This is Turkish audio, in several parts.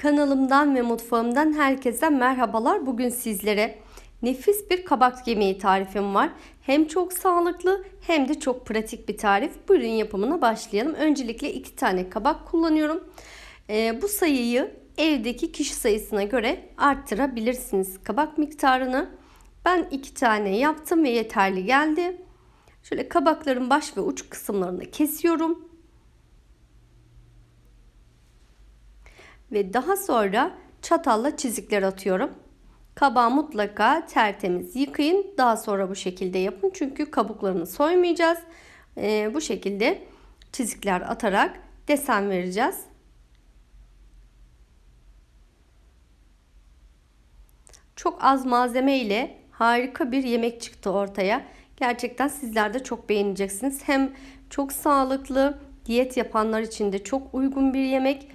Kanalımdan ve mutfağımdan herkese merhabalar. Bugün sizlere nefis bir kabak yemeği tarifim var. Hem çok sağlıklı hem de çok pratik bir tarif. Buyurun yapımına başlayalım. Öncelikle iki tane kabak kullanıyorum. Ee, bu sayıyı evdeki kişi sayısına göre arttırabilirsiniz kabak miktarını. Ben iki tane yaptım ve yeterli geldi. Şöyle kabakların baş ve uç kısımlarını kesiyorum. Ve daha sonra çatalla çizikler atıyorum. Kabağı mutlaka tertemiz yıkayın. Daha sonra bu şekilde yapın. Çünkü kabuklarını soymayacağız. Ee, bu şekilde çizikler atarak desen vereceğiz. Çok az malzeme ile harika bir yemek çıktı ortaya. Gerçekten sizler de çok beğeneceksiniz. Hem çok sağlıklı, diyet yapanlar için de çok uygun bir yemek.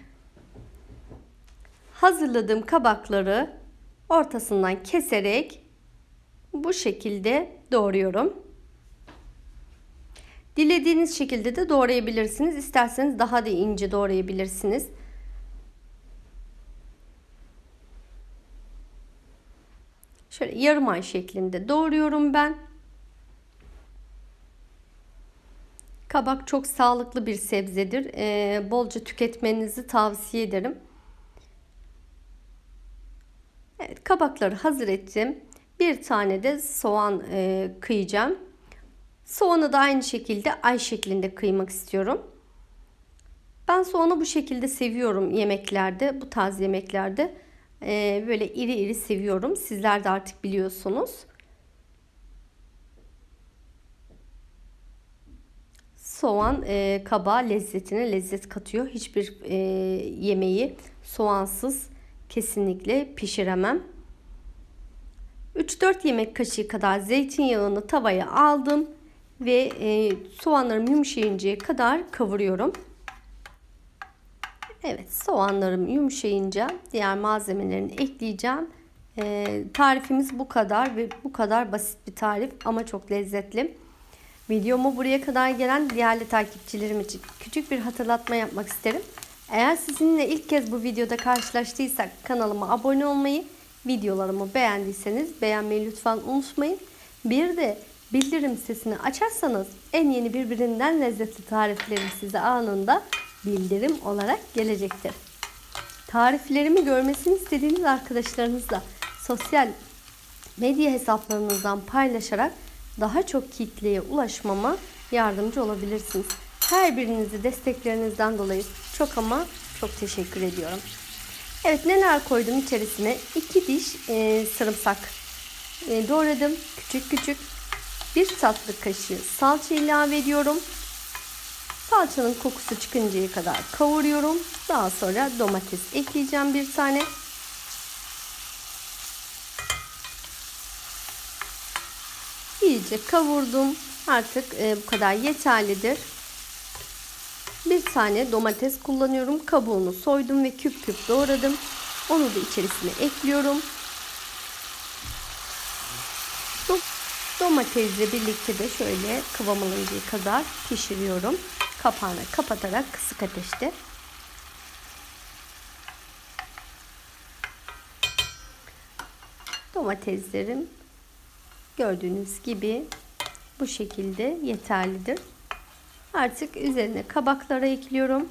Hazırladığım kabakları ortasından keserek bu şekilde doğruyorum. Dilediğiniz şekilde de doğrayabilirsiniz. İsterseniz daha da ince doğrayabilirsiniz. Şöyle yarım ay şeklinde doğruyorum ben. Kabak çok sağlıklı bir sebzedir. Ee, bolca tüketmenizi tavsiye ederim. Evet, kabakları hazır ettim. Bir tane de soğan e, kıyacağım. Soğanı da aynı şekilde ay şeklinde kıymak istiyorum. Ben soğanı bu şekilde seviyorum yemeklerde, bu tarz yemeklerde. E, böyle iri iri seviyorum. Sizler de artık biliyorsunuz. Soğan e, kabağa lezzetine lezzet katıyor. Hiçbir e, yemeği soğansız kesinlikle pişiremem. 3-4 yemek kaşığı kadar zeytinyağını tavaya aldım ve e, soğanlarım yumuşayıncaya kadar kavuruyorum. Evet soğanlarım yumuşayınca diğer malzemelerini ekleyeceğim. E, tarifimiz bu kadar ve bu kadar basit bir tarif ama çok lezzetli. Videomu buraya kadar gelen değerli takipçilerim için küçük bir hatırlatma yapmak isterim. Eğer sizinle ilk kez bu videoda karşılaştıysak kanalıma abone olmayı, videolarımı beğendiyseniz beğenmeyi lütfen unutmayın. Bir de bildirim sesini açarsanız en yeni birbirinden lezzetli tariflerim size anında bildirim olarak gelecektir. Tariflerimi görmesini istediğiniz arkadaşlarınızla sosyal medya hesaplarınızdan paylaşarak daha çok kitleye ulaşmama yardımcı olabilirsiniz. Her birinizi desteklerinizden dolayı çok ama çok teşekkür ediyorum. Evet neler koydum içerisine? 2 diş e, sarımsak e, doğradım küçük küçük. Bir tatlı kaşığı salça ilave ediyorum. Salçanın kokusu çıkıncaya kadar kavuruyorum. Daha sonra domates ekleyeceğim bir tane. İyice kavurdum. Artık e, bu kadar yeterlidir. Bir tane domates kullanıyorum. Kabuğunu soydum ve küp küp doğradım. Onu da içerisine ekliyorum. Domatesle birlikte de şöyle kıvam kadar pişiriyorum. Kapağını kapatarak kısık ateşte. Domateslerim gördüğünüz gibi bu şekilde yeterlidir. Artık üzerine kabakları ekliyorum.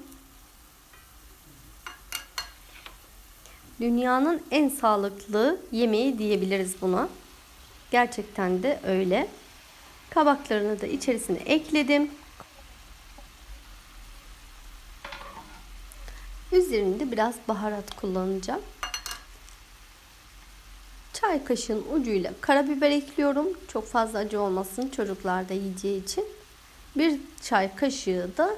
Dünyanın en sağlıklı yemeği diyebiliriz buna. Gerçekten de öyle. Kabaklarını da içerisine ekledim. Üzerinde biraz baharat kullanacağım. Çay kaşığının ucuyla karabiber ekliyorum. Çok fazla acı olmasın çocuklar da yiyeceği için. Bir çay kaşığı da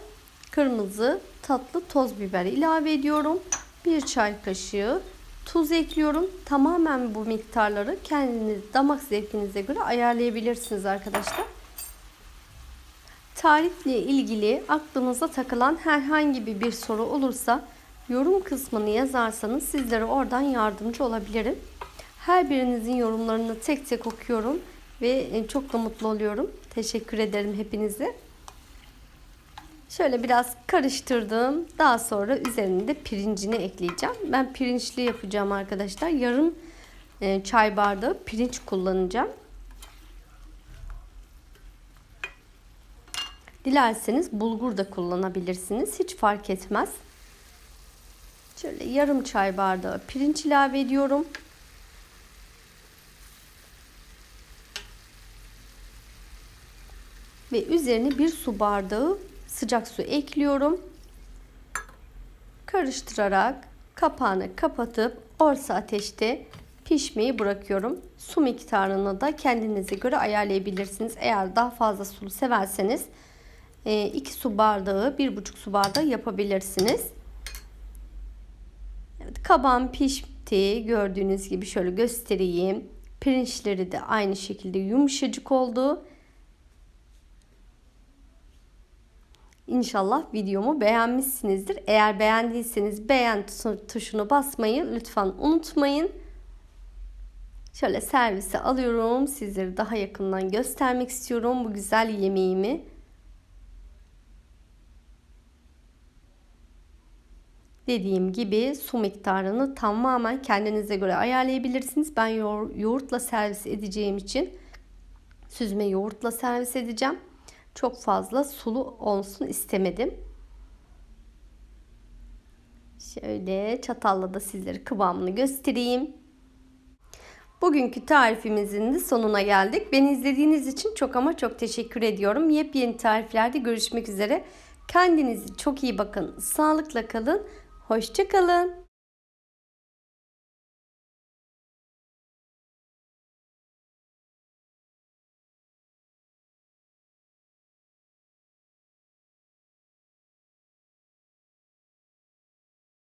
kırmızı tatlı toz biber ilave ediyorum. Bir çay kaşığı tuz ekliyorum. Tamamen bu miktarları kendiniz damak zevkinize göre ayarlayabilirsiniz arkadaşlar. Tarifle ilgili aklınıza takılan herhangi bir soru olursa yorum kısmını yazarsanız sizlere oradan yardımcı olabilirim. Her birinizin yorumlarını tek tek okuyorum ve çok da mutlu oluyorum. Teşekkür ederim hepinize. Şöyle biraz karıştırdım. Daha sonra üzerine de pirincini ekleyeceğim. Ben pirinçli yapacağım arkadaşlar. Yarım e, çay bardağı pirinç kullanacağım. Dilerseniz bulgur da kullanabilirsiniz. Hiç fark etmez. Şöyle yarım çay bardağı pirinç ilave ediyorum. Ve üzerine bir su bardağı sıcak su ekliyorum. Karıştırarak kapağını kapatıp orta ateşte pişmeyi bırakıyorum. Su miktarını da kendinize göre ayarlayabilirsiniz. Eğer daha fazla sulu severseniz 2 su bardağı, 1,5 su bardağı yapabilirsiniz. Evet, kabağım pişti. Gördüğünüz gibi şöyle göstereyim. Pirinçleri de aynı şekilde yumuşacık oldu. İnşallah videomu beğenmişsinizdir. Eğer beğendiyseniz beğen tuşunu basmayı lütfen unutmayın. Şöyle servise alıyorum. Sizleri daha yakından göstermek istiyorum bu güzel yemeğimi. Dediğim gibi su miktarını tamamen kendinize göre ayarlayabilirsiniz. Ben yoğurtla servis edeceğim için süzme yoğurtla servis edeceğim. Çok fazla sulu olsun istemedim. Şöyle çatalla da sizlere kıvamını göstereyim. Bugünkü tarifimizin de sonuna geldik. Beni izlediğiniz için çok ama çok teşekkür ediyorum. Yepyeni tariflerde görüşmek üzere. Kendinize çok iyi bakın. Sağlıkla kalın. Hoşçakalın.